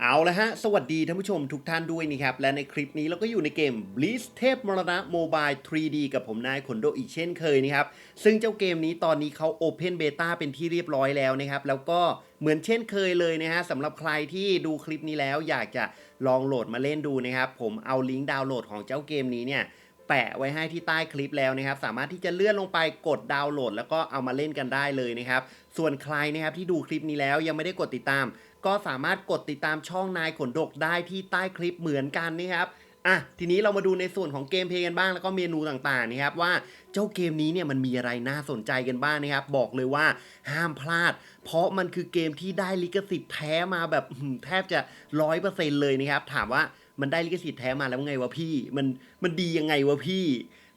เอาละฮะ สวัสดีท่านผู้ชมทุกท่านด้วยนะครับ และในคลิปนี้เราก็อยู่ในเกม b l i z เทพมรณะโมบาย 3D กับผมนายขนโดอีกเช่นเคยนะครับ ซึ่งเจ้าเกมนี้ตอนนี้เขา Open Beta เป็นที่เรียบร้อยแล้วนะครับ แล้วก็เหมือนเช่นเคยเลยนะฮะสำหรับใครที่ดูคลิปนี้แล้วอยากจะลองโหลดมาเล่นดูนะครับ ผมเอาลิงก์ดาวน์โหลดของเจ้าเกมนี้เนี่ยแปะไว้ให้ที่ใต้คลิปแล้วนะครับ สามารถที่จะเลื่อนลงไปกดดาวน์โหลด แล้วก็เอามาเล่นกันได้เลยนะครับ ส่วนใครนะครับที่ดูคลิปนี้แล้วยังไม่ได้กดติดตาม ก็สามารถกดติดตามช่องนายขนดกได้ที่ใต้คลิปเหมือนกันนะครับอะทีนี้เรามาดูในส่วนของเกมเพลย์กันบ้างแล้วก็เมนูต่างๆนะครับว่าเจ้าเกมนี้เนี่ยมันมีอะไรน่าสนใจกันบ้างนะครับ บอกเลยว่าห้ามพลาด เพราะมันคือเกมที่ได้ลิขสิทธิ์แท้มาแบบแทบจะร้อยเปอร์เซ็นเลยนะครับ ถามว่ามันได้ลิขสิทธิ์แท้มาแล้วไงวะพี่ มันมันดียังไงวะพี่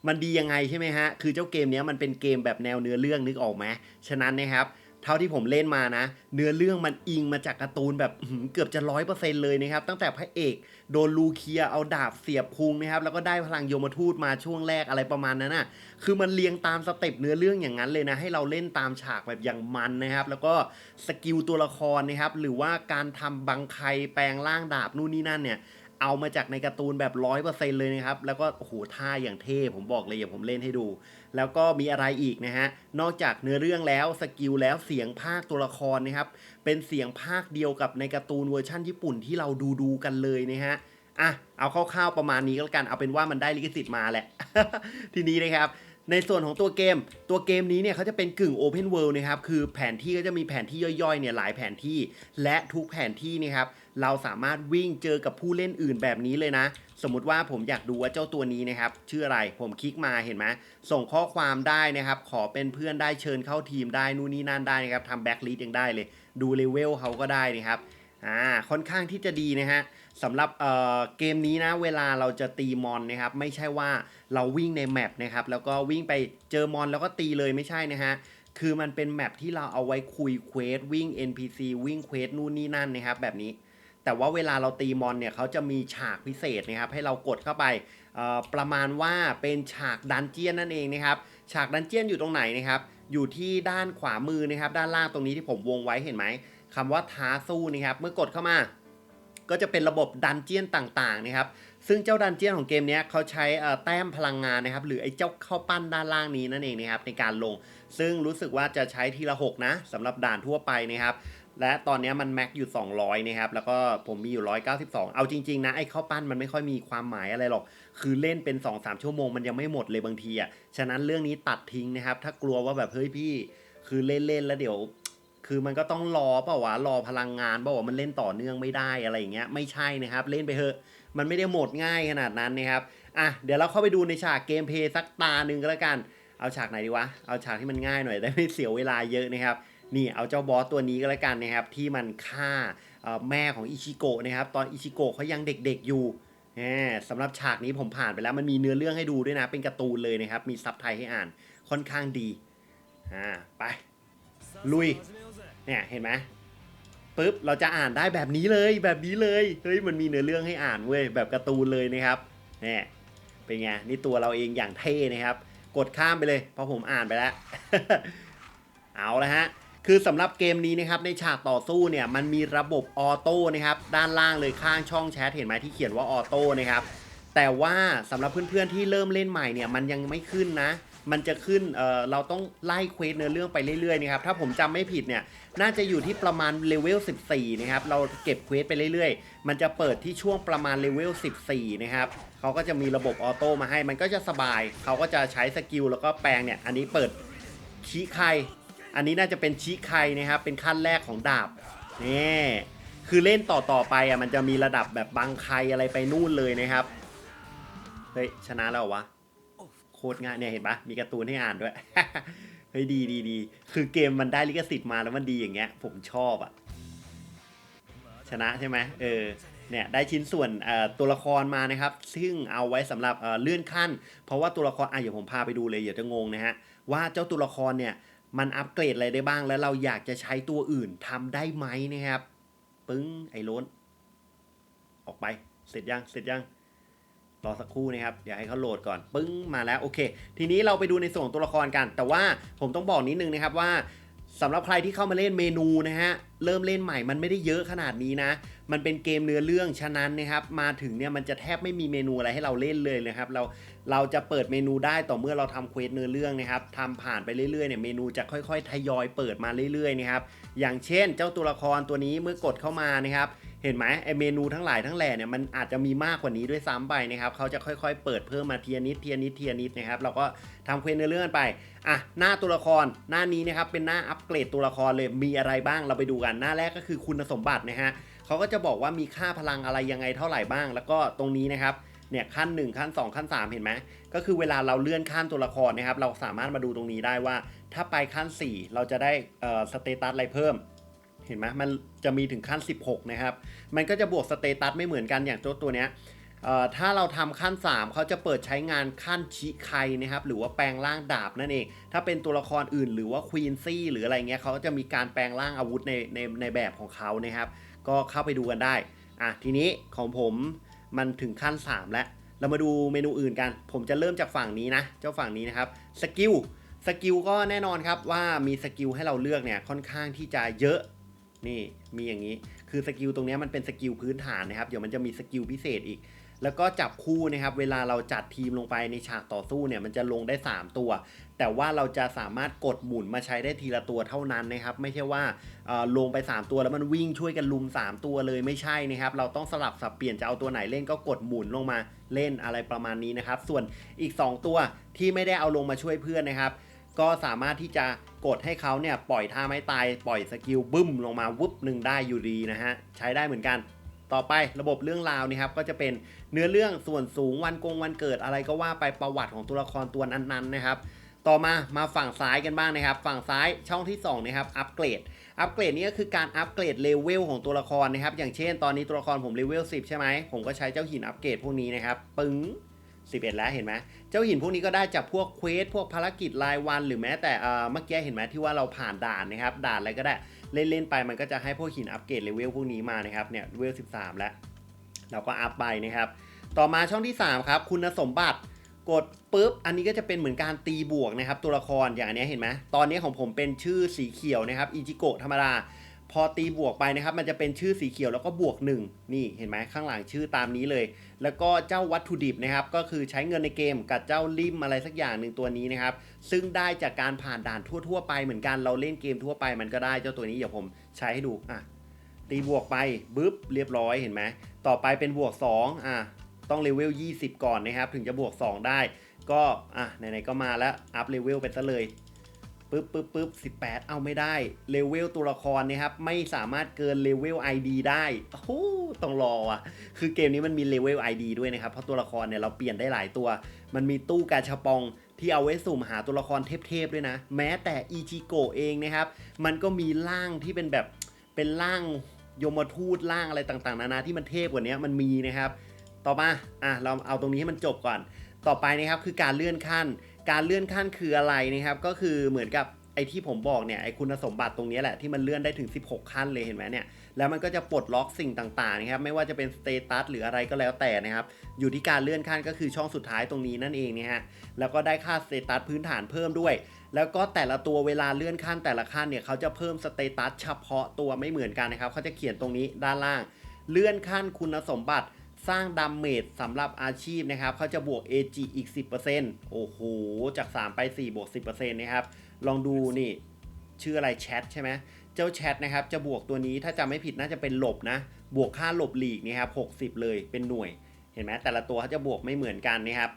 มันดียังไงใช่ไหมฮะคือเจ้าเกมนี้มันเป็นเกมแบบแนวเนื้อเรื่องนึกออกไหมฉะนั้นนะครับ เท่าที่ผมเล่นมานะ เนื้อเรื่องมันอิงมาจากการ์ตูนแบบเกือบจะร้อยเปอร์เซ็นเลยนะครับ ตั้งแต่พระเอกโดนลูเคียเอาดาบเสียบพุงนะครับ แล้วก็ได้พลังโยมทูตมาช่วงแรกอะไรประมาณนั้นน่ะคือมันเรียงตามสเต็ปเนื้อเรื่องอย่างนั้นเลยนะ ให้เราเล่นตามฉากแบบอย่างมันนะครับ แล้วก็สกิลตัวละครนะครับ หรือว่าการทำบังไครแปลงร่างดาบนู่นนี่นั่นเนี่ย เอามาจากในการ์ตูนแบบร้อยเปอร์เซ็นเลยนะครับ แล้วก็โอ้โหท่าอย่างเท่ผมบอกเลยอย่าผมเล่นให้ดู แล้วก็มีอะไรอีกนะฮะ นอกจากเนื้อเรื่องแล้วสกิลแล้วเสียงภาคตัวละครนะครับ เป็นเสียงภาคเดียวกับในการ์ตูนเวอร์ชั่นญี่ปุ่นที่เราดูดูกันเลยนะฮะอะเอาคร่าวๆประมาณนี้ก็แล้วกันเอาเป็นว่ามันได้ลิขสิทธิ์มาแหละ ทีนี้นะครับในส่วนของตัวเกม ตัวเกมนี้เนี่ยเขาจะเป็นกึ่ง Open World นะครับ คือแผนที่ก็จะมีแผนที่ย่อยๆเนี่ยหลายแผนที่ และทุกแผนที่นี่ครับ เราสามารถวิ่งเจอกับผู้เล่นอื่นแบบนี้เลยนะ สมมุติว่าผมอยากดูว่าเจ้าตัวนี้นะครับ ชื่ออะไรผมคลิกมาเห็นไหมส่งข้อความได้นะครับ ขอเป็นเพื่อนได้เชิญเข้าทีมได้นู่นนี่นั่นได้นะครับทำแบ็กลิสยังได้เลย ดูเลเวลเขาก็ได้นะครับอ่าค่อนข้างที่จะดีนะฮะสำหรับเอ่อเกมนี้นะเวลาเราจะตีมอนนะครับไม่ใช่ว่าเราวิ่งในแมปนะครับแล้วก็วิ่งไปเจอมอนแล้วก็ตีเลยไม่ใช่นะฮะคือมันเป็นแมปที่เราเอาไว้คุยเควสวิ่ง NPC วิ่งเควสนู่นนี่นั่นนะครับแบบนี้ แต่ว่าเวลาเราตีมอนเนี่ยเขาจะมีฉากพิเศษนะครับให้เรากดเข้าไปประมาณว่าเป็นฉากดันเจียนนั่นเองนะครับฉากดันเจียนอยู่ตรงไหนนะครับอยู่ที่ด้านขวามือนะครับ ด้านล่างตรงนี้ที่ผมวงไว้เห็นไหมคำว่าท้าสู้นะครับ เมื่อกดเข้ามา ก็จะเป็นระบบดันเจียนต่างๆนะครับ ซึ่งเจ้าดันเจียนของเกมนี้เขาใช้แต้มพลังงานนะครับ หรือไอ้เจ้าข้าวปั้นด้านล่างนี้นั่นเองนะครับในการลง ซึ่งรู้สึกว่าจะใช้ทีละ 6 นะสำหรับด่านทั่วไปนะครับ และตอนนี้มันแม็กอยู่ 200นะครับแล้วก็ผมมีอยู่ 192 เอาจริงๆนะไอ้ข้าวปั้นมันไม่ค่อยมีความหมายอะไรหรอก คือเล่นเป็น 2-3 ชั่วโมงมันยังไม่หมดเลยบางทีอะฉะนั้นเรื่องนี้ตัดทิ้งนะครับ ถ้ากลัวว่าแบบเฮ้ยพี่ คือเล่นๆแล้วเดี๋ยว คือมันก็ต้องรอเปล่าวะรอพลังงานเปล่าวะมันเล่นต่อเนื่องไม่ได้อะไรอย่างเงี้ยไม่ใช่นะครับ เล่นไปเถอะมันไม่ได้หมดง่ายขนาดนั้นนะครับอะเดี๋ยวเราเข้าไปดูในฉากเกมเพย์สักตาหนึ่งก็แล้วกันเอาฉากไหนดีวะเอาฉากที่มันง่ายหน่อยได้ไม่เสียเวลาเยอะนะครับ นี่เอาเจ้าบอสตัวนี้ก็แล้วกันนะครับที่มันฆ่าแม่ของอิชิโกะนะครับตอนอิชิโกะเขายังเด็กๆอยู่สำหรับฉากนี้ผมผ่านไปแล้วมันมีเนื้อเรื่องให้ดูด้วยนะ เป็นการ์ตูนเลยนะครับ มีซับไทยให้อ่านค่อนข้างดีอ่าไป ลุยเนี่ยเห็นไหมปุ๊บเราจะอ่านได้แบบนี้เลยแบบนี้เลยเฮ้ยมันมีเนื้อเรื่องให้อ่านเว้ยแบบการ์ตูนเลยนะครับเนี่ยเป็นไงนี่ตัวเราเองอย่างเท่นะครับ กดข้ามไปเลยเพราะผมอ่านไปแล้ว เอาละฮะ คือสำหรับเกมนี้นะครับในฉากต่อสู้เนี่ยมันมีระบบออโต้นะครับด้านล่างเลยข้างช่องแชทเห็นไหมที่เขียนว่าออโต้นะครับแต่ว่าสำหรับเพื่อนๆที่เริ่มเล่นใหม่เนี่ยมันยังไม่ขึ้นนะ มันจะขึ้นเเราต้องไล่เควสเนื้อเรื่องไปเรื่อยๆนะครับถ้าผมจำไม่ผิดเนี่ยน่าจะอยู่ที่ประมาณเลเวล 14 นะครับเราเก็บเควสไปเรื่อยๆ มันจะเปิดที่ช่วงประมาณเลเวล 14 นะครับเขาก็จะมีระบบออโต้มาให้มันก็จะสบายเขาก็จะใช้สกิลแล้วก็แปลงเนี่ยอันนี้เปิดชี้ใคร อันนี้น่าจะเป็นชี้ใคนะครับ เป็นขั้นแรกของดาบนี่คือเล่นต่อต่อไปอะมันจะมีระดับแบบบังใครอะไรไปนู่นเลยนะครับ เฮ้ย ชนะแล้ววะ โคตรง่ายเนี่ยเห็นปะมีการ์ตูนให้อ่านด้วย เฮ้ยดีดีดีคือเกมมันได้ลิขสิทธิ์มาแล้วมันดีอย่างเงี้ย ผมชอบอะ ชนะใช่ไหมเออเนี่ยได้ชิ้นส่วนตัวละครมานะครับ ซึ่งเอาไว้สำหรับเเลื่อนขั้น เพราะว่าตัวละครอะเดี๋ยวผมพาไปดูเลยเดี๋ยวจะงงนะฮะว่าเจ้าตัวละครเนี่ย มันอัปเกรดอะไรได้บ้าง แล้วเราอยากจะใช้ตัวอื่นทำได้ไหมนะครับ ปึ้งไอ้ล้น ออกไป เสร็จยัง เสร็จยังรอสักครู่นะครับ เดี๋ยวให้เขาโหลดก่อน ปึ้งมาแล้ว โอเค ทีนี้เราไปดูในส่วนของตัวละครกัน แต่ว่าผมต้องบอกนิดนึงนะครับว่าสำหรับใครที่เข้ามาเล่นเมนูนะฮะ เริ่มเล่นใหม่มันไม่ได้เยอะขนาดนี้นะ มันเป็นเกมเนื้อเรื่อง ฉะนั้นนะครับ มาถึงเนี่ยมันจะแทบไม่มีเมนูอะไรให้เราเล่นเลยนะครับ เรา เราจะเปิดเมนูได้ต่อเมื่อเราทำเควสเนื้อเรื่องนะครับทำผ่านไปเรื่อยๆเนี่ยเมนูจะค่อยๆ ทยอยเปิดมาเรื่อยๆนะครับอย่างเช่น เจ้าตัวละครตัวนี้เมื่อกดเข้ามานะครับเห็นไหมไอเมนูทั้งหลายทั้งแหล่เนี่ยมันอาจจะมีมากกว่านี้ด้วยซ้ำไปนะครับเขาจะค่อยๆ เปิดเพิ่มมาเทียนิดเทียนิดเทียนิดนะครับเราก็ทำเควสเนื้อเรื่องไปอะหน้าตัวละครหน้านี้นะครับเป็นหน้าอัปเกรดตัวละครเลยมีอะไรบ้างเราไปดูกันหน้าแรกก็คือคุณสมบัตินะฮะเขาก็จะบอกว่ามีค่าพลังอะไรยังไงเท่าไหร่บ้าง แล้วก็ตรงนี้นะครับ เนี่ยขั้น 1 ขั้น 2 ขั้น 3 เห็นไหมก็คือเวลาเราเลื่อนขั้นตัวละครนะครับเราสามารถมาดูตรงนี้ได้ว่า ถ้าไปขั้น 4 เราจะได้เอ่อสเตตัสอะไรเพิ่มเห็นไหมมันจะมีถึงขั้น 16 นะครับ มันก็จะบวกสเตตัสไม่เหมือนกันอย่างตัวตัวเนี้ยเอ่อถ้าเราทำขั้น 3 เขาจะเปิดใช้งานขั้นชิไคนะครับ หรือว่าแปลงร่างดาบนั่นเอง ถ้าเป็นตัวละครอื่นหรือว่าควีนซี่หรืออะไรเงี้ยเขาก็จะมีการแปลงร่างอาวุธในในในแบบของเขานะครับ ก็เข้าไปดูกันได้ อะทีนี้ของผม มันถึงขั้น 3 แล้ว เรามาดูเมนูอื่นกัน ผมจะเริ่มจากฝั่งนี้นะ เจ้าฝั่งนี้นะครับ สกิล สกิลก็แน่นอนครับว่ามีสกิลให้เราเลือกเนี่ยค่อนข้างที่จะเยอะ นี่มีอย่างนี้ คือสกิลตรงนี้มันเป็นสกิลพื้นฐานนะครับ เดี๋ยวมันจะมีสกิลพิเศษอีก แล้วก็จับคู่นะครับ เวลาเราจัดทีมลงไปในฉากต่อสู้เนี่ยมันจะลงได้ 3 ตัว แต่ว่าเราจะสามารถกดหมุนมาใช้ได้ทีละตัวเท่านั้นนะครับ ไม่ใช่ว่าลงไป 3 ตัวแล้วมันวิ่งช่วยกันลุม 3 ตัวเลยไม่ใช่นะครับ เราต้องสลับสับเปลี่ยนจะเอาตัวไหนเล่นก็กดหมุนลงมาเล่นอะไรประมาณนี้นะครับ ส่วนอีก 2 ตัวที่ไม่ได้เอาลงมาช่วยเพื่อนนะครับก็สามารถที่จะกดให้เขาเนี่ยปล่อยท่าไม้ตาย ปล่อยสกิลบึ้มลงมาวุบหนึ่งได้อยู่ดีนะฮะ ใช้ได้เหมือนกัน ต่อไประบบเรื่องราวนี่ครับก็จะเป็นเนื้อเรื่องส่วนสูงวันกงวันเกิดอะไรก็ว่าไปประวัติของตัวละครตัวนั้นๆนะครับต่อมามาฝั่งซ้ายกันบ้างนะครับ ฝั่งซ้ายช่องที่2นะครับอัปเกรดอัปเกรดนี่ก็คือการอัปเกรดเลเวลของตัวละครนะครับ อย่างเช่น ตอนนี้ตัวละครผมเลเวล10 ใช่ไหมผมก็ใช้เจ้าหินอัปเกรดพวกนี้นะครับ ปึ้ง 11 แล้วเห็นไหมเจ้าหินพวกนี้ก็ได้จากพวกเควสพวกภารกิจรายวัน หรือแม้แต่เอ่อเมื่อกี้เห็นไหมที่ว่าเราผ่านด่านนะครับ ด่านอะไรก็ได้เล่นๆไปมันก็จะให้พวกหินอัปเกรดเลเวลพวกนี้มานะครับเนี่ยเลเวล 13 แล้ว เราก็อัพไปนะครับ ต่อมาช่องที่ 3 ครับ คุณสมบัติกดปุ๊บ อันนี้ก็จะเป็นเหมือนการตีบวกนะครับ ตัวละครอย่างอันนี้เห็นไหมตอนนี้ของผมเป็นชื่อสีเขียวนะครับอิจิโกะธรรมดา พอตีบวกไปนะครับ มันจะเป็นชื่อสีเขียวแล้วก็บวก 1 นี่เห็นไหมข้างหลังชื่อตามนี้เลย แล้วก็เจ้าวัตถุดิบนะครับ ก็คือใช้เงินในเกมกับเจ้าลิมอะไรสักอย่างหนึ่งตัวนี้นะครับ ซึ่งได้จากการผ่านด่านทั่ว ๆ ไปเหมือนกันเราเล่นเกมทั่วไปมันก็ได้เจ้าตัวนี้เดี๋ยวผมใช้ให้ดูอะตีบวกไปบึ๊บเรียบร้อยเห็นไหมต่อไปเป็นบวก2อะต้องเลเวล20 ก่อนนะครับ ถึงจะบวก 2 ได้ ก็อะไหนๆก็มาแล้วอัพเลเวลไปซะเลย ปึ๊บปึ๊บปึ๊บ18เอาไม่ได้เลเวลตัวละครนะครับไม่สามารถเกินเลเวล ID ได้โอ้โหต้องรออะ คือเกมนี้มันมีเลเวล ID ด้วยนะครับ เพราะตัวละครเนี่ยเราเปลี่ยนได้หลายตัว มันมีตู้กาชาปองที่เอาไว้สุ่มหาตัวละครเทพๆด้วยนะ แม้แต่อีจิโกเองนะครับ มันก็มีร่างที่เป็นแบบเป็นร่างยมทูตร่างอะไรต่างๆ นานาที่มันเทพกว่านี้มันมีนะครับ ต่อมาอะเราเอาตรงนี้ให้มันจบก่อน ต่อไปนะครับคือการเลื่อนขั้น การเลื่อนขั้นคืออะไรนะครับ ก็คือเหมือนกับไอ้ที่ผมบอกเนี่ยไอ้คุณสมบัติตรงนี้แหละที่มันเลื่อนได้ถึง 16 ขั้นเลยเห็นไหมเนี่ยแล้วมันก็จะปลดล็อกสิ่งต่างๆนะครับไม่ว่าจะเป็นสเตตัสหรืออะไรก็แล้วแต่นะครับอยู่ที่การเลื่อนขั้นก็คือช่องสุดท้ายตรงนี้นั่นเองนะฮะแล้วก็ได้ค่าสเตตัสพื้นฐานเพิ่มด้วย แล้วก็แต่ละตัวเวลาเลื่อนขั้นแต่ละขั้นเนี่ยเขาจะเพิ่มสเตตัสเฉพาะตัวไม่เหมือนกันนะครับเขาจะเขียนตรงนี้ด้านล่าง เลื่อนขั้นคุณสมบัติ สร้างดัมเมจสำหรับอาชีพนะครับเขาจะบวก AG อีก 10%โอ้โห จาก 3 ไป 4 บวก 10%นะครับ ลองดูนี่ ชื่ออะไรแชทใช่ไหมเจ้าแชทนะครับ จะบวกตัวนี้ถ้าจำไม่ผิดน่าจะเป็นหลบนะ บวกค่าหลบหลีกนะครับ 60 เลยเป็นหน่วย เห็นไหมแต่ละตัวเขาจะบวกไม่เหมือนกันนะครับ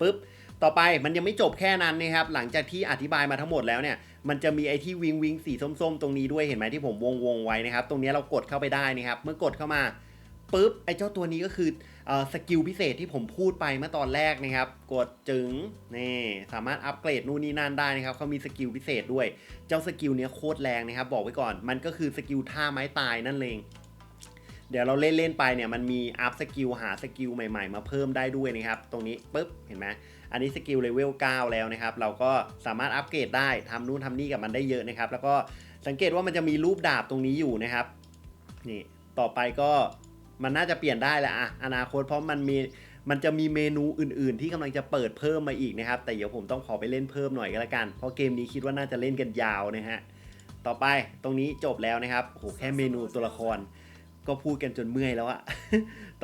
ปึ๊บต่อไปมันยังไม่จบแค่นั้นนะครับ หลังจากที่อธิบายมาทั้งหมดแล้วเนี่ย มันจะมีไอที่วิงวิงสีส้มๆ ตรงนี้ด้วยเห็นไหมที่ผมวงวงๆไว้นะครับ ตรงนี้เรากดเข้าไปได้นะครับ เมื่อกดเข้ามา ปุ๊บไอเจ้าตัวนี้ก็คืออสกิลพิเศษที่ผมพูดไปเมื่อตอนแรกนะครับ กดจึงนี่สามารถอัปเกรดนู่นนี่นั่นได้นะครับเขามีสกิลพิเศษด้วย เจ้าสกิลเนี้ยโคตรแรงนะครับ บอกไว้ก่อนมันก็คือสกิลท่าไม้ตายนั่นเองเดี๋ยวเราเล่นเล่นไปเนี่ยมันมีอัพสกิลหาสกิลใหม่ๆ มาเพิ่มได้ด้วยนะครับ ตรงนี้ปุ๊บเห็นไหมอันนี้สกิลเลเวล9แล้วนะครับ เราก็สามารถอัปเกรดได้ทำนู่นทำนี่กับมันได้เยอะนะครับ แล้วก็สังเกตว่ามันจะมีรูปดาบตรงนี้อยู่นะครับนี่ต่อไปก็ มันน่าจะเปลี่ยนได้แหละอะอนาคตเพราะมันมีมันจะมีเมนูอื่น ๆ ที่กำลังจะเปิดเพิ่มมาอีกนะครับ แต่เดี๋ยวผมต้องขอไปเล่นเพิ่มหน่อยก็แล้วกัน เพราะเกมนี้คิดว่าน่าจะเล่นกันยาวนะฮะ ต่อไปตรงนี้จบแล้วนะครับโหแค่เมนูตัวละคร ก็พูดกันจนเมื่อยแล้วอะ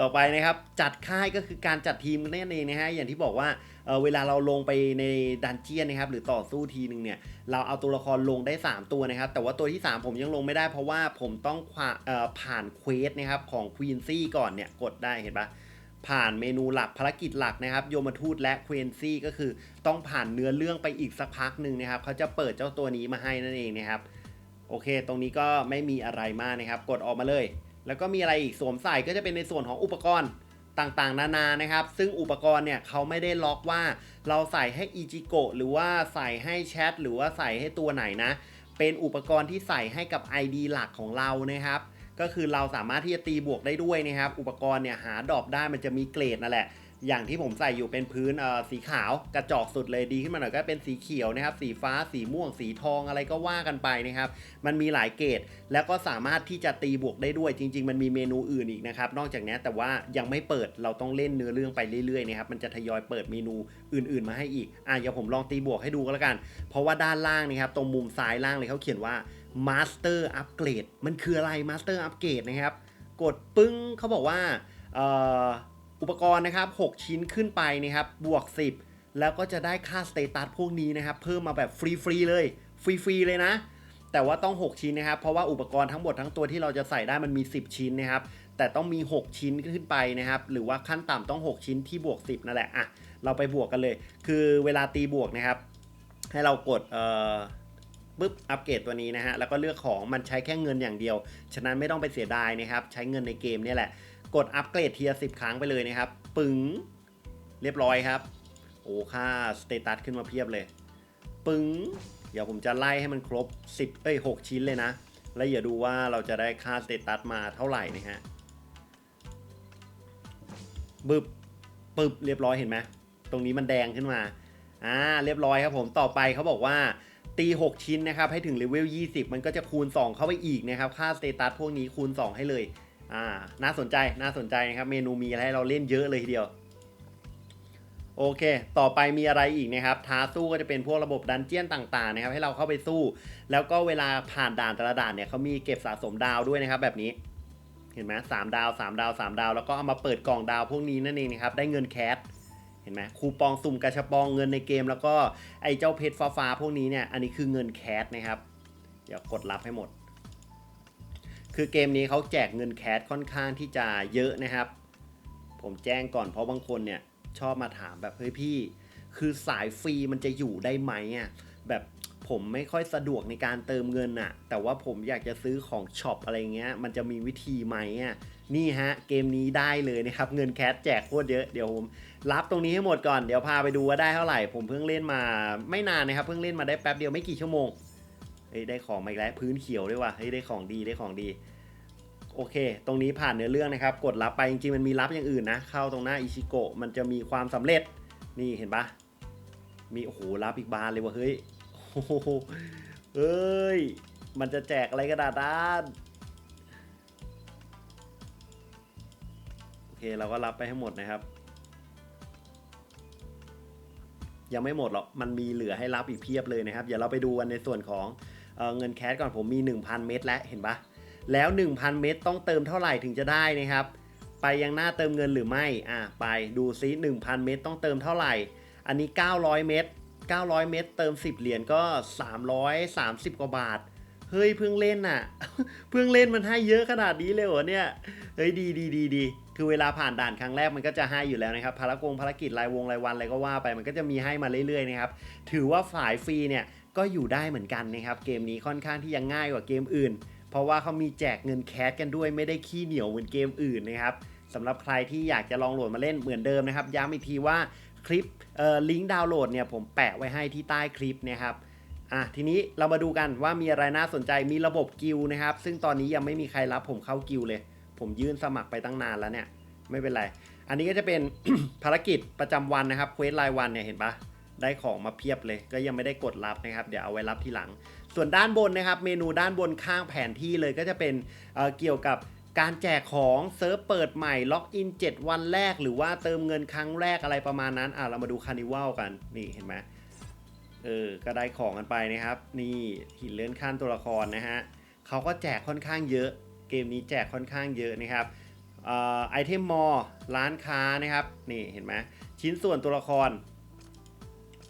ต่อไปนะครับจัดค่ายก็คือการจัดทีมนั่นเองนะฮะอย่างที่บอกว่าเเวลาเราลงไปในดันเจียนนะครับหรือต่อสู้ทีนึงเนี่ยเราเอาตัวละครลงได้ 3 ตัวนะครับแต่ว่าตัวที่ 3 ผมยังลงไม่ได้เพราะว่าผมต้องผ่าเอ่อผ่านเควสนะครับของควีนซี่ก่อนเนี่ยกดได้เห็นปะผ่านเมนูหลักภารกิจหลักนะครับโยมทูตและควีนซี่ก็คือต้องผ่านเนื้อเรื่องไปอีกสักพักหนึ่งนะครับเขาจะเปิดเจ้าตัวนี้มาให้นั่นเองนะครับ โอเค ตรงนี้ก็ไม่มีอะไรมากนะครับ กดออกมาเลย แล้วก็มีอะไรอีกสวมใส่ก็จะเป็นในส่วนของอุปกรณ์ต่างๆ นานานะครับ ซึ่งอุปกรณ์เนี่ยเขาไม่ได้ล็อกว่าเราใส่ให้อีจิโกะหรือว่าใส่ให้แชทหรือว่าใส่ให้ตัวไหนนะ เป็นอุปกรณ์ที่ใส่ให้กับ ID หลักของเรานะครับ ก็คือเราสามารถที่จะตีบวกได้ด้วยนะครับ อุปกรณ์เนี่ยหาดรอปได้มันจะมีเกรดนั่นแหละ อย่างที่ผมใส่อยู่เป็นพื้นเอ่อสีขาวกระจอกสุดเลยดีขึ้นมาหน่อยก็เป็นสีเขียวนะครับ สีฟ้าสีม่วง สีทองอะไรก็ว่ากันไปนะครับ มันมีหลายเกรดแล้วก็สามารถที่จะตีบวกได้ด้วยจริง ๆ มันมีเมนูอื่นอีกนะครับ นอกจากนี้แต่ว่ายังไม่เปิดเราต้องเล่นเนื้อเรื่องไปเรื่อยๆนะครับมันจะทยอยเปิดเมนูอื่น ๆ มาให้อีกอะเดี๋ยวผมลองตีบวกให้ดูก็แล้วกัน เพราะว่าด้านล่างนะครับตรงมุมซ้ายล่างเลยเขาเขียนว่า Master Upgrade มันคืออะไร Master Upgrade นะครับกดปึ้งเขาบอกว่าเอ่อ อุปกรณ์นะครับ 6 ชิ้นขึ้นไปนะครับ บวก 10 แล้วก็จะได้ค่าสเตตัสพวกนี้นะครับ เพิ่มมาแบบฟรีๆเลย ฟรีๆเลยนะ แต่ว่าต้อง 6 ชิ้นนะครับ เพราะว่าอุปกรณ์ทั้งหมดทั้งตัวที่เราจะใส่ได้มันมี 10 ชิ้นนะครับ แต่ต้องมี 6 ชิ้นขึ้นไปนะครับ หรือว่าขั้นต่ำต้อง 6 ชิ้นที่บวก 10 นั่นแหละ อะ เราไปบวกกันเลย คือเวลาตีบวกนะครับ ให้เรากด เอ่อปุ๊บอัปเกรดตัวนี้นะฮะ แล้วก็เลือกของมันใช้แค่เงินอย่างเดียว ฉะนั้นไม่ต้องไปเสียดายนะครับ ใช้เงินในเกมนี่แหละ กดอัปเกรดเทีละสิบครั้งไปเลยนะครับ ปึ๋งเรียบร้อยครับ โอ้ค่าสเตตัสขึ้นมาเพียบเลย ปึ๋งเดี๋ยวผมจะไล่ให้มันครบ 10 เอ้ย 6 ชิ้นเลยนะ แล้วอย่าดูว่าเราจะได้ค่าสเตตัสมาเท่าไหร่นะฮะบึบปึบเรียบร้อยเห็นไหมตรงนี้มันแดงขึ้นมาอ่าเรียบร้อยครับผมต่อไปเขาบอกว่าตี 6 ชิ้นนะครับ ให้ถึงเลเวล 20 มันก็จะคูณ 2 เข้าไปอีกนะครับ ค่าสเตตัสพวกนี้คูณ 2 ให้เลย อ่า น่าสนใจ น่าสนใจนะครับ เมนูมีอะไรให้เราเล่นเยอะเลยทีเดียว โอเค ต่อไปมีอะไรอีกนะครับ ท้าสู้ก็จะเป็นพวกระบบดันเจียนต่างๆนะครับ ให้เราเข้าไปสู้ แล้วก็เวลาผ่านด่านแต่ละด่านเนี่ยเขามีเก็บสะสมดาวด้วยนะครับ แบบนี้ เห็นไหมสามดาวสามดาวสามดาว แล้วก็เอามาเปิดกล่องดาวพวกนี้นั่นเองนะครับ ได้เงินแคสเห็นไหมคูปองสุ่มกระชับปองเงินในเกม แล้วก็ไอ้เจ้าเพชรฟ้าๆพวกนี้เนี่ย อันนี้คือเงินแคสนะครับ เดี๋ยวกดรับให้หมด คือเกมนี้เขาแจกเงินแคสค่อนข้างที่จะเยอะนะครับ ผมแจ้งก่อนเพราะบางคนเนี่ยชอบมาถามแบบเฮ้ยพี่ คือสายฟรีมันจะอยู่ได้ไหมอะแบบผมไม่ค่อยสะดวกในการเติมเงินอะแต่ว่าผมอยากจะซื้อของช็อปอะไรเงี้ย มันจะมีวิธีไหมอะนี่ฮะ เกมนี้ได้เลยนะครับ เงินแคสแจกโคตรเยอะ เดี๋ยวผมรับตรงนี้ให้หมดก่อน เดี๋ยวพาไปดูว่าได้เท่าไหร่ ผมเพิ่งเล่นมาไม่นานนะครับ เพิ่งเล่นมาได้แป๊บเดียวไม่กี่ชั่วโมง เฮ้ยได้ของมาอีกแล้วพื้นเขียวด้วยว่ะเฮ้ยได้ของดีได้ของดี โอเค ตรงนี้ผ่านเนื้อเรื่องนะครับ กดรับไปจริงๆมันมีรับอย่างอื่นนะ เข้าตรงหน้าอิชิโกะมันจะมีความสำเร็จนี่เห็นปะมีโอ้โหรับอีกบานเลยว่ะเฮ้ยโอ้โหเอ้ยมันจะแจกอะไรกระดาษด้านโอเคเราก็รับไปให้หมดนะครับ ยังไม่หมดหรอกมันมีเหลือให้รับอีกเพียบเลยนะครับ เดี๋ยวเราไปดูกันในส่วนของ เเงินแคสก่อนผมมี 1,000 เม็ดแล้วเห็นปะแล้ว 1,000 เม็ดต้องเติมเท่าไหร่ถึงจะได้นะครับ ไปยังหน้าเติมเงินหรือไม่อะไปดูซิ 1,000 เม็ดต้องเติมเท่าไหร่ อันนี้ 900 เม็ด900 เม็ดเติม 10 เหรียญก็ 330 กว่าบาท เฮ้ยเพิ่งเล่นน่ะ เพิ่งเล่นมันให้เยอะขนาดนี้เลยเหรอเนี่ย เฮ้ยดีดีดีดีคือเวลาผ่านด่านครั้งแรกมันก็จะให้อยู่แล้วนะครับภารกงภารกิจรายวงรายวันอะไรก็ว่าไปมันก็จะมีให้มาเรื่อยๆนะครับ ถือว่าฝ่ายฟรีเนี่ย ก็อยู่ได้เหมือนกันนะครับ เกมนี้ค่อนข้างที่จะง่ายกว่าเกมอื่น เพราะว่าเขามีแจกเงินแคสกันด้วยไม่ได้ขี้เหนียวเหมือนเกมอื่นนะครับสำหรับใครที่อยากจะลองโหลดมาเล่นเหมือนเดิมนะครับ ย้ำอีกทีว่าคลิปลิงก์ดาวน์โหลดเนี่ยผมแปะไว้ให้ที่ใต้คลิปนะครับอะทีนี้เรามาดูกันว่ามีอะไรน่าสนใจมีระบบกิลนะครับ ซึ่งตอนนี้ยังไม่มีใครรับผมเข้ากิลเลย ผมยื่นสมัครไปตั้งนานแล้วเนี่ย ไม่เป็นไร อันนี้ก็จะเป็นภารกิจประจำวันนะครับเควสรายวันเนี่ยเห็นปะ ได้ของมาเพียบเลย ก็ยังไม่ได้กดรับนะครับ เดี๋ยวเอาไว้รับทีหลัง ส่วนด้านบนนะครับ เมนูด้านบนข้างแผนที่เลยก็จะเป็นเเกี่ยวกับการแจกของเซิร์ฟเปิดใหม่ล็อกอิน 7 วันแรก หรือว่าเติมเงินครั้งแรกอะไรประมาณนั้น อะเรามาดูคานิวัลกันนี่เห็นไหมเออก็ได้ของกันไปนะครับ นี่หินเลื่อนขั้นตัวละครนะฮะเขาก็แจกค่อนข้างเยอะ เกมนี้แจกค่อนข้างเยอะนะครับไอเทมมอลร้านค้านะครับ นี่เห็นไหมชิ้นส่วนตัวละคร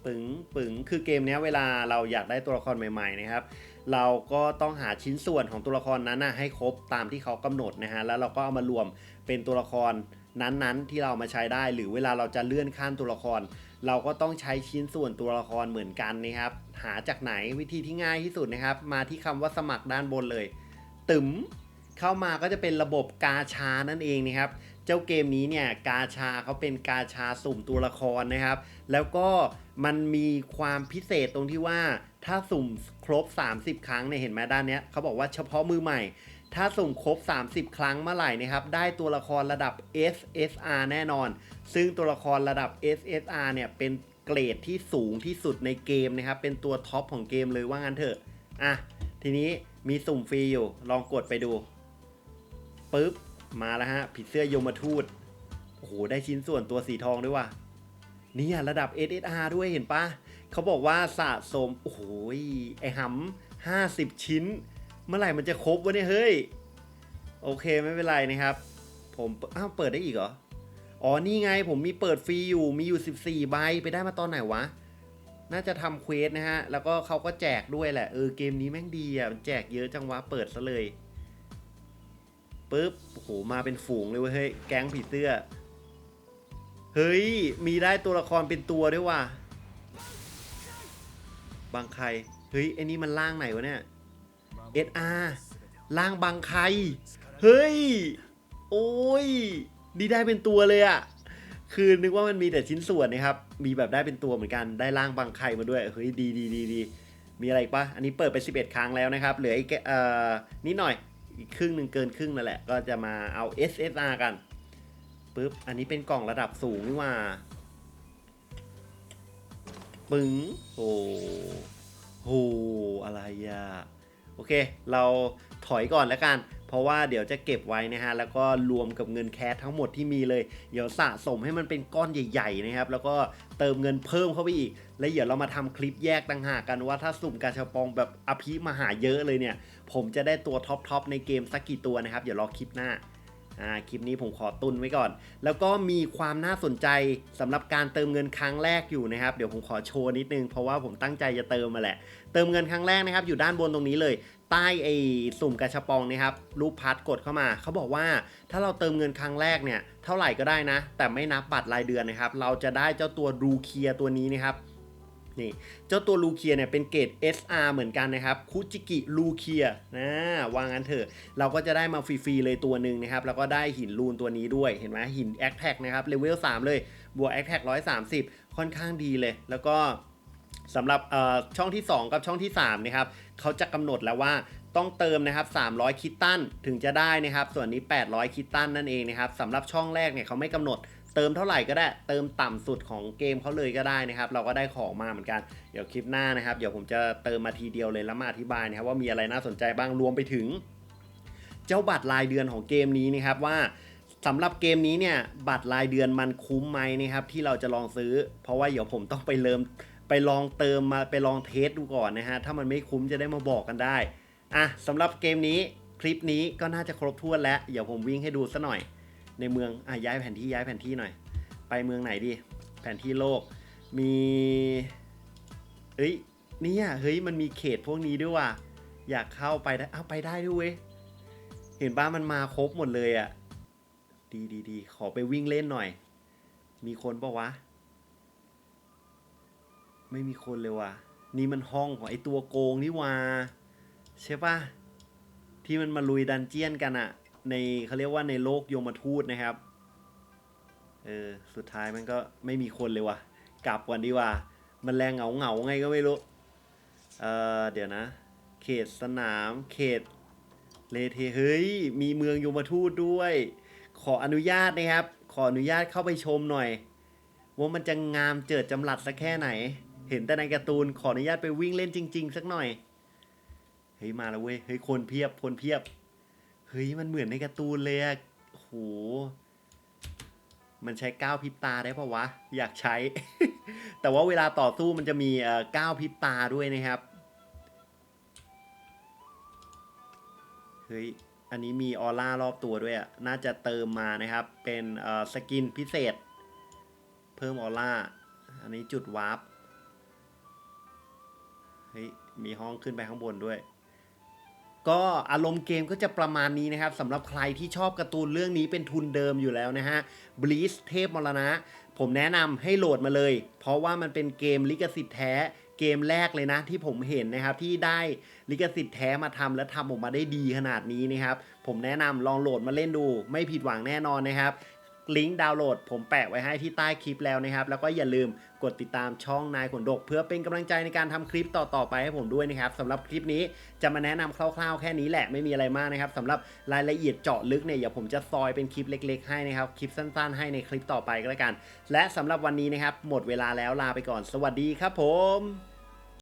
ปึ๋งปึ๋งคือเกมนี้เวลาเราอยากได้ตัวละครใหม่ๆนะครับ เราก็ต้องหาชิ้นส่วนของตัวละครนั้นนะให้ครบตามที่เขากำหนดนะฮะแล้วเราก็เอามารวมเป็นตัวละครนั้นๆ ที่เรามาใช้ได้ หรือเวลาเราจะเลื่อนขั้นตัวละคร เราก็ต้องใช้ชิ้นส่วนตัวละครเหมือนกันนะครับหาจากไหนวิธีที่ง่ายที่สุดนะครับ มาที่คำว่าสมัครด้านบนเลย ตึมเข้ามาก็จะเป็นระบบกาชานั่นเองนะครับเจ้าเกมนี้เนี่ยกาชาเขาเป็นกาชาสุ่มตัวละครนะครับ แล้วก็ มันมีความพิเศษตรงที่ว่าถ้าสุ่มครบ 30 ครั้งเนี่ยเห็นไหมด้านเนี้ยเขาบอกว่าเฉพาะมือใหม่ ถ้าสุ่มครบ 30 ครั้งเมื่อไหร่นะครับ ได้ตัวละครระดับ SSR แน่นอน ซึ่งตัวละครระดับ SSR เนี่ยเป็นเกรดที่สูงที่สุดในเกมนะครับ เป็นตัวท็อปของเกมเลยว่างั้นเถอะ อะ ทีนี้มีสุ่มฟรีอยู่ ลองกดไปดูปึ๊บ มาแล้วฮะผีเสื้อยมทูต โอ้โห ได้ชิ้นส่วนตัวสีทองด้วยว่ะ เนี่ยระดับ SSR ด้วยเห็นปะเขาบอกว่าสะสม โอ้โหยไอหำห้าสิบชิ้น เมื่อไหร่มันจะครบวะเนี่ยเฮ้ย โอเคไม่เป็นไรนะครับ ผมอ้าวเปิดได้อีกเหรอ อ๋อ นี่ไงผมมีเปิดฟรีอยู่มีอยู่ 14 ใบ ไปได้มาตอนไหนวะ น่าจะทำเควสนะฮะ แล้วก็เขาก็แจกด้วยแหละ เออเกมนี้แม่งดีอะมันแจกเยอะจังวะ เปิดซะเลยปึ๊บโอ้โหมาเป็นฝูงเลยเว้ยเฮ้ยแก๊งผีเสื้อ เฮ้ย มีได้ตัวละครเป็นตัวด้วยว่ะ บางใคร เฮ้ยไอ้นี่มันล่างไหนวะเนี่ย SR ล่างบางใคร เฮ้ย โอ้ยดีได้เป็นตัวเลยอะคือนึกว่ามันมีแต่ชิ้นส่วนนะครับ มีแบบได้เป็นตัวเหมือนกัน ได้ร่างบางไข่มาด้วย เฮ้ย ดีดีดีดีมีอะไรปะอันนี้เปิดไป 11 ครั้งแล้วนะครับ เหลืออีกเอ่อนิดหน่อย อีกครึ่งหนึ่งเกินครึ่งนั่นแหละ ก็จะมาเอา SSR กัน ปึ๊บ อันนี้เป็นกล่องระดับสูงนี่ว่า ปึ้งโอ้โหอะไรอะโอเค เราถอยก่อนแล้วกัน เพราะว่าเดี๋ยวจะเก็บไว้นะฮะ แล้วก็รวมกับเงินแคสทั้งหมดที่มีเลย เดี๋ยวสะสมให้มันเป็นก้อนใหญ่ ๆ นะครับ แล้วก็เติมเงินเพิ่มเข้าไปอีก แล้วเดี๋ยวเรามาทำคลิปแยกต่างหากกันว่าถ้าสุ่มกาชาปองแบบอภิมหาเยอะเลยเนี่ย ผมจะได้ตัวท็อปๆในเกมสักกี่ตัวนะครับ เดี๋ยวรอคลิปหน้า อ่าคลิปนี้ผมขอตุนไว้ก่อน แล้วก็มีความน่าสนใจสำหรับการเติมเงินครั้งแรกอยู่นะครับ เดี๋ยวผมขอโชว์นิดนึง เพราะว่าผมตั้งใจจะเติมมาแหละ เติมเงินครั้งแรกนะครับ อยู่ด้านบนตรงนี้เลย ใต้ไอ้สุ่มกระชบปองนะครับ รูปพัดกดเข้ามา เขาบอกว่าถ้าเราเติมเงินครั้งแรกเนี่ย เท่าไหร่ก็ได้นะ แต่ไม่นับบัตรรายเดือนนะครับ เราจะได้เจ้าตัวรูเคียตัวนี้นะครับ นี่เจ้าตัวลูเคียเนี่ยเป็นเกรด SR เหมือนกันนะครับคุจิกิลูเคียนะวางงั้นเถอะ เราก็จะได้มาฟรีๆเลยตัวหนึ่งนะครับ แล้วก็ได้หินรูนตัวนี้ด้วยเห็นไหมหินแอคแท็กนะครับเลเวล3เลยบวกแอคแท็ก130ค่อนข้างดีเลย แล้วก็สำหรับช่องที่ 2 กับช่องที่3นะครับเขาจะกำหนดแล้วว่าต้องเติมนะครับ 300 คิตตันถึงจะได้นะครับ ส่วนนี้ 800 คิตตันนั่นเองนะครับสำหรับช่องแรกเนี่ยเขาไม่กำหนด เติมเท่าไหร่ก็ได้ เติมต่ำสุดของเกมเขาเลยก็ได้นะครับ เราก็ได้ของมาเหมือนกัน เดี๋ยวคลิปหน้านะครับ เดี๋ยวผมจะเติมมาทีเดียวเลยแล้วมาอธิบายนะครับว่ามีอะไรน่าสนใจบ้าง รวมไปถึง เจ้าบัตรรายเดือนของเกมนี้นะครับว่าสำหรับเกมนี้เนี่ยบัตรรายเดือนมันคุ้มไหมนะครับที่เราจะลองซื้อ เพราะว่าเดี๋ยวผมต้องไปเริ่มไปลองเติมมาไปลองเทสดูก่อนนะฮะถ้ามันไม่คุ้มจะได้มาบอกกันได้อะสำหรับเกมนี้คลิปนี้ก็น่าจะครบถ้วนแล้ว เดี๋ยวผมวิ่งให้ดูซะหน่อย ในเมืองอะย้ายแผนที่ย้ายแผนที่หน่อย ไปเมืองไหนดี แผนที่โลก มีเอ้ยนี่ยเฮ้ยมันมีเขตพวกนี้ด้วยว่ะอยากเข้าไปได้เอาไปได้ด้วยเว้ยเห็นบ้ามันมาครบหมดเลยอะดีดีดีขอไปวิ่งเล่นหน่อย มีคนปะวะ ไม่มีคนเลยว่ะ นี่มันห้องของไอตัวโกงนี่ว่าใช่ปะที่มันมาลุยดันเจียนกันอะ ในเขาเรียกว่าในโลกโยมทูตนะครับ เออ สุดท้ายมันก็ไม่มีคนเลยว่ะ กลับก่อนดีกว่า มันแรงเหงาเหงาไงก็ไม่รู้ เออเดี๋ยวนะ เขตสนาม เขตเลเทเฮ้ย มีเมืองโยมทูตด้วย ขออนุญาตนะครับ ขออนุญาตเข้าไปชมหน่อย ว่ามันจะงามเจิดจำหลัดสักแค่ไหน เห็นแต่ในการ์ตูน ขออนุญาตไปวิ่งเล่นจริง ๆ สักหน่อย เฮ้ย มาแล้วเว้ย เฮ้ย คนเพียบ คนเพียบ เฮ้ยมันเหมือนในการ์ตูนเลยอะโห มันใช้ก้าวพิบตาได้ปะวะ อยากใช้ แต่ว่าเวลาต่อสู้มันจะมีเอ่อก้าวพิบตาด้วยนะครับ เฮ้ย อันนี้มีออร่ารอบตัวด้วยอะน่าจะเติมมานะครับ เป็นเอ่อสกินพิเศษ เพิ่มออร่า อันนี้จุดวาร์ป เฮ้ย มีห้องขึ้นไปข้างบนด้วย ก็อารมณ์เกมก็จะประมาณนี้นะครับสำหรับใครที่ชอบการ์ตูนเรื่องนี้เป็นทุนเดิมอยู่แล้วนะฮะ b l e a z เทพมรณะ ผมแนะนำให้โหลดมาเลย เพราะว่ามันเป็นเกมลิขสิทธิ์แท้เกมแรกเลยนะที่ผมเห็นนะครับที่ได้ลิขสิทธิ์แท้มาทำและทำออกมาได้ดีขนาดนี้นะครับผมแนะนำลองโหลดมาเล่นดู ไม่ผิดหวังแน่นอนนะครับ ลิงก์ดาวน์โหลด ผมแปะไว้ให้ที่ใต้คลิปแล้วนะครับ แล้วก็อย่าลืมกดติดตามช่องนายขนดก เพื่อเป็นกำลังใจในการทำคลิปต่อๆไปให้ผมด้วยนะครับสำหรับคลิปนี้จะมาแนะนำคร่าวๆแค่นี้แหละไม่มีอะไรมากนะครับสำหรับรายละเอียดเจาะลึกเนี่ยเดี๋ยวผมจะซอยเป็นคลิปเล็ก ๆ ให้นะครับคลิปสั้น ๆ ให้ในคลิปต่อไปก็แล้วกัน และสำหรับวันนี้นะครับหมดเวลาแล้วลาไปก่อน สวัสดีครับผม